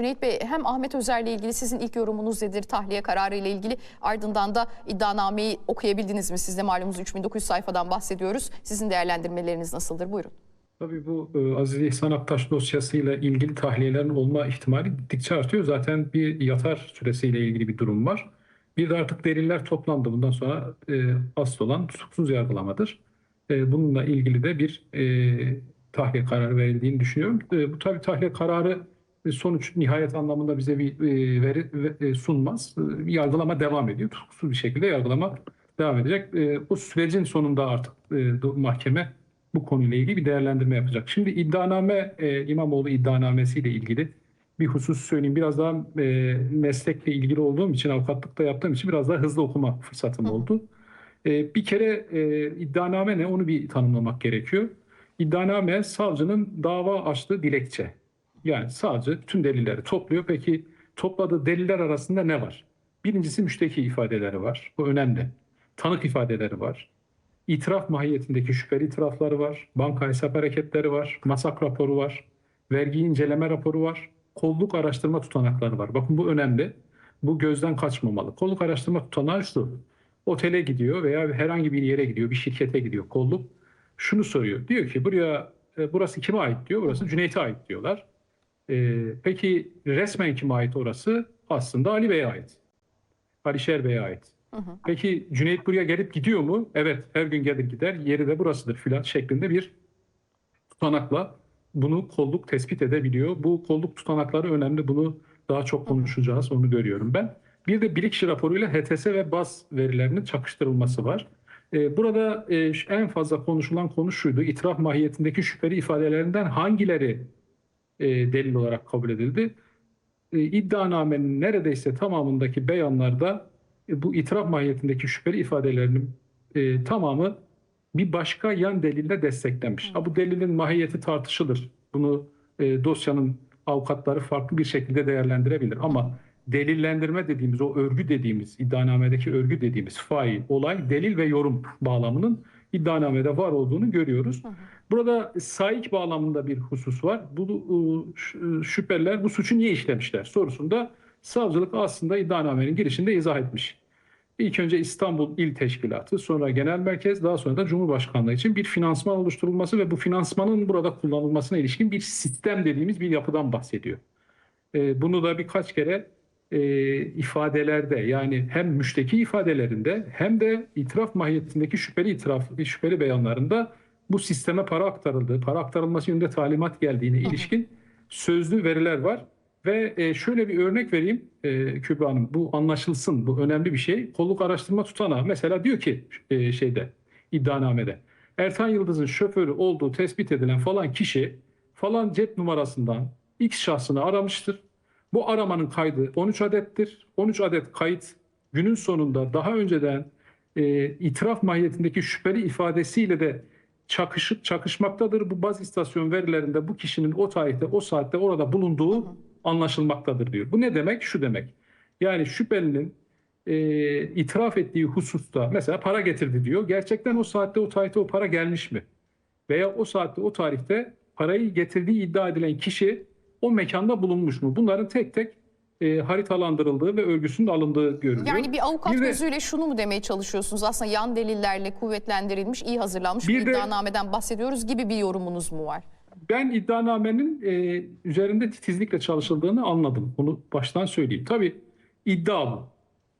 Cüneyt Bey hem Ahmet Özer'le ilgili sizin ilk yorumunuz nedir tahliye kararı ile ilgili ardından da iddianameyi okuyabildiniz mi? Siz de malumunuz 3900 sayfadan bahsediyoruz. Sizin değerlendirmeleriniz nasıldır? Buyurun. Tabii bu e, Aziz İhsan Aktaş dosyasıyla ilgili tahliyelerin olma ihtimali gittikçe artıyor. Zaten bir yatar süresiyle ilgili bir durum var. Bir de artık deliller toplandı. Bundan sonra e, asıl olan tutuksuz yargılamadır. E, bununla ilgili de bir e, tahliye kararı verildiğini düşünüyorum. E, bu tabii tahliye kararı sonuç nihayet anlamında bize bir e, veri ve- e, sunmaz. E, yargılama devam ediyor. Tutuksuz bir şekilde yargılama devam edecek. Bu sürecin sonunda artık mahkeme bu konuyla ilgili bir değerlendirme yapacak. Şimdi iddianame İmamoğlu iddianamesiyle ilgili bir husus söyleyeyim. Biraz daha meslekle ilgili olduğum için, avukatlıkta yaptığım için biraz daha hızlı okuma fırsatım Hı oldu. Bir kere iddianame ne onu bir tanımlamak gerekiyor. İddianame savcının dava açtığı dilekçe. Yani savcı tüm delilleri topluyor. Peki topladığı deliller arasında ne var? Birincisi müşteki ifadeleri var. Bu önemli. Tanık ifadeleri var. İtiraf mahiyetindeki şüpheli itirafları var. Banka hesap hareketleri var. Masak raporu var. Vergi inceleme raporu var. Kolluk araştırma tutanakları var. Bakın bu önemli. Bu gözden kaçmamalı. Kolluk araştırma tutanağı şu. Otele gidiyor veya herhangi bir yere gidiyor. Bir şirkete gidiyor kolluk. Şunu soruyor. Diyor ki buraya e, burası kime ait diyor. Burası Cüneyt'e ait diyorlar. E, peki resmen kime ait orası? Aslında Ali Bey'e ait. Alişer Bey'e ait. Hı hı. Peki Cüneyt buraya gelip gidiyor mu? Evet her gün gelir gider. Yeri de burasıdır filan şeklinde bir tutanakla bunu kolluk tespit edebiliyor. Bu kolluk tutanakları önemli. Bunu daha çok konuşacağız. Onu görüyorum ben. Bir de Bilikşi raporuyla HTS ve BAS verilerinin çakıştırılması var. Ee, Burada e, en fazla konuşulan konu şuydu. İtiraf mahiyetindeki şüpheli ifadelerinden hangileri e, delil olarak kabul edildi? E, İddianamenin neredeyse tamamındaki beyanlarda e, bu itiraf mahiyetindeki şüpheli ifadelerinin e, tamamı bir başka yan delille desteklenmiş. Ha, bu delilin mahiyeti tartışılır. Bunu e, dosyanın avukatları farklı bir şekilde değerlendirebilir. Ama delillendirme dediğimiz, o örgü dediğimiz, iddianamedeki örgü dediğimiz fail, olay, delil ve yorum bağlamının iddianamede var olduğunu görüyoruz. Hı hı. Burada saik bağlamında bir husus var. Bu e, ş- şüpheliler bu suçu niye işlemişler sorusunda savcılık aslında iddianamenin girişinde izah etmiş. İlk önce İstanbul İl Teşkilatı, sonra Genel Merkez, daha sonra da Cumhurbaşkanlığı için bir finansman oluşturulması ve bu finansmanın burada kullanılmasına ilişkin bir sistem dediğimiz bir yapıdan bahsediyor. E, bunu da birkaç kere e, ifadelerde yani hem müşteki ifadelerinde hem de itiraf mahiyetindeki şüpheli itiraf şüpheli beyanlarında bu sisteme para aktarıldığı, para aktarılması yönünde talimat geldiğine ilişkin sözlü veriler var. Ve e, şöyle bir örnek vereyim e, Kübra Hanım. Bu anlaşılsın, bu önemli bir şey. Kolluk araştırma tutanağı mesela diyor ki e, şeyde iddianamede. Ertan Yıldız'ın şoförü olduğu tespit edilen falan kişi falan cep numarasından X şahsını aramıştır. Bu aramanın kaydı 13 adettir. 13 adet kayıt günün sonunda daha önceden e, itiraf mahiyetindeki şüpheli ifadesiyle de çakışıp çakışmaktadır. Bu baz istasyon verilerinde bu kişinin o tarihte o saatte orada bulunduğu anlaşılmaktadır diyor. Bu ne demek? Şu demek. Yani şüphelinin e, itiraf ettiği hususta mesela para getirdi diyor. Gerçekten o saatte o tarihte o para gelmiş mi? Veya o saatte o tarihte parayı getirdiği iddia edilen kişi o mekanda bulunmuş mu? Bunların tek tek e, haritalandırıldığı ve örgüsünün alındığı görülüyor. Yani bir avukat Bir de- gözüyle şunu mu demeye çalışıyorsunuz? Aslında yan delillerle kuvvetlendirilmiş, iyi hazırlanmış bir, Bir de- iddianameden bahsediyoruz gibi bir yorumunuz mu var? Ben iddianamenin e, üzerinde titizlikle çalışıldığını anladım. Bunu baştan söyleyeyim. Tabii iddia bu.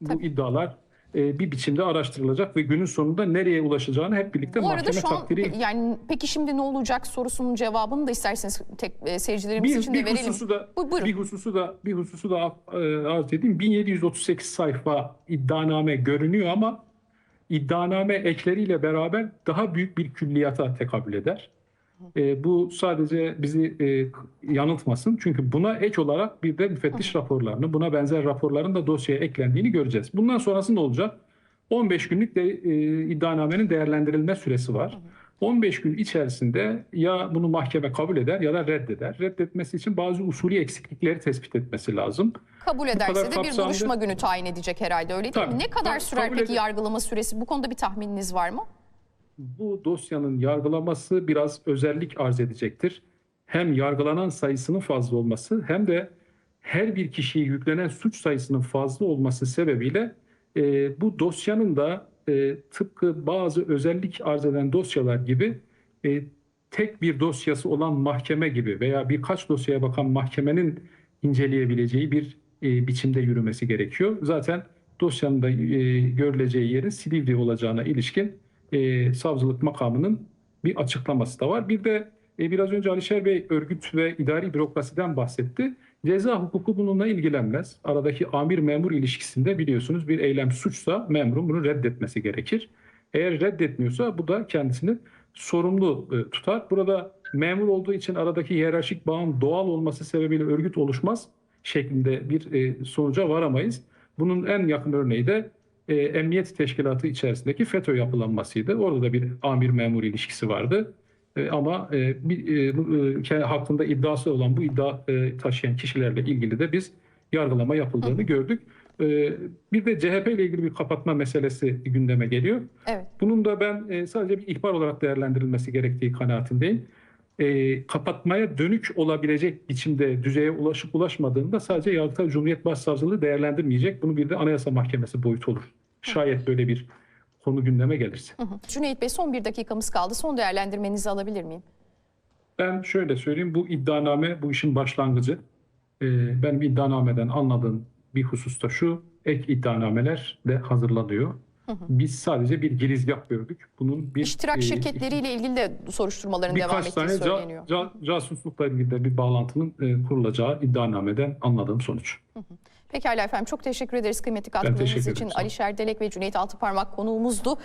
Bu Tabii. iddialar e, bir biçimde araştırılacak ve günün sonunda nereye ulaşacağını hep birlikte Bu mahkeme şu an takdiri yani peki şimdi ne olacak sorusunun cevabını da isterseniz tek e, seyircilerimiz bir, için de bir verelim. hususu da Bu- buyurun. bir hususu da bir hususu da e, arz edeyim. 1738 sayfa iddianame görünüyor ama iddianame ekleriyle beraber daha büyük bir külliyata tekabül eder. E, bu sadece bizi e, yanıltmasın. Çünkü buna ek olarak bir de müfettiş raporlarını, buna benzer raporların da dosyaya eklendiğini göreceğiz. Bundan sonrası ne olacak? 15 günlük de e, iddianamenin değerlendirilme süresi var. 15 gün içerisinde ya bunu mahkeme kabul eder ya da reddeder. Reddetmesi için bazı usulü eksiklikleri tespit etmesi lazım. Kabul ederse de bir kapsamlı- duruşma günü tayin edecek herhalde öyle değil Tabii. mi? Ne kadar Tabii, sürer peki eder. yargılama süresi? Bu konuda bir tahmininiz var mı? Bu dosyanın yargılaması biraz özellik arz edecektir. Hem yargılanan sayısının fazla olması hem de her bir kişiye yüklenen suç sayısının fazla olması sebebiyle e, bu dosyanın da e, tıpkı bazı özellik arz eden dosyalar gibi e, tek bir dosyası olan mahkeme gibi veya birkaç dosyaya bakan mahkemenin inceleyebileceği bir e, biçimde yürümesi gerekiyor. Zaten dosyanın da e, görüleceği yerin Silivri olacağına ilişkin e, savcılık makamının bir açıklaması da var. Bir de e, biraz önce Alişer Bey örgüt ve idari bürokrasiden bahsetti. Ceza hukuku bununla ilgilenmez. Aradaki amir memur ilişkisinde biliyorsunuz bir eylem suçsa memurun bunu reddetmesi gerekir. Eğer reddetmiyorsa bu da kendisini sorumlu e, tutar. Burada memur olduğu için aradaki hiyerarşik bağın doğal olması sebebiyle örgüt oluşmaz şeklinde bir e, sonuca varamayız. Bunun en yakın örneği de e, emniyet teşkilatı içerisindeki FETÖ yapılanmasıydı. Orada da bir amir memur ilişkisi vardı. E, ama e, bir, e, e, hakkında iddiası olan bu iddia e, taşıyan kişilerle ilgili de biz yargılama yapıldığını gördük. E, bir de CHP ile ilgili bir kapatma meselesi gündeme geliyor. Evet. Bunun da ben e, sadece bir ihbar olarak değerlendirilmesi gerektiği kanaatindeyim. E, kapatmaya dönük olabilecek biçimde düzeye ulaşıp ulaşmadığında sadece Yargıtay Cumhuriyet Başsavcılığı değerlendirmeyecek. Bunu bir de Anayasa Mahkemesi boyutu olur. Şayet böyle bir konu gündeme gelirse. Hı hı. Cüneyt Bey son bir dakikamız kaldı. Son değerlendirmenizi alabilir miyim? Ben şöyle söyleyeyim, bu iddianame bu işin başlangıcı. Ee, benim iddianameden anladığım bir hususta şu, ek iddianameler de hazırlanıyor. Biz sadece bir girizgah gördük. Bunun bir İştirak e, şirketleriyle ilgili de soruşturmaların devam ettiği tane ca, söyleniyor. ca, casuslukla ilgili de bir bağlantının e, kurulacağı iddianameden anladığım sonuç. Pekala efendim çok teşekkür ederiz kıymetli katkılarınız için. Ali Şerdelek ve Cüneyt Altıparmak konuğumuzdu.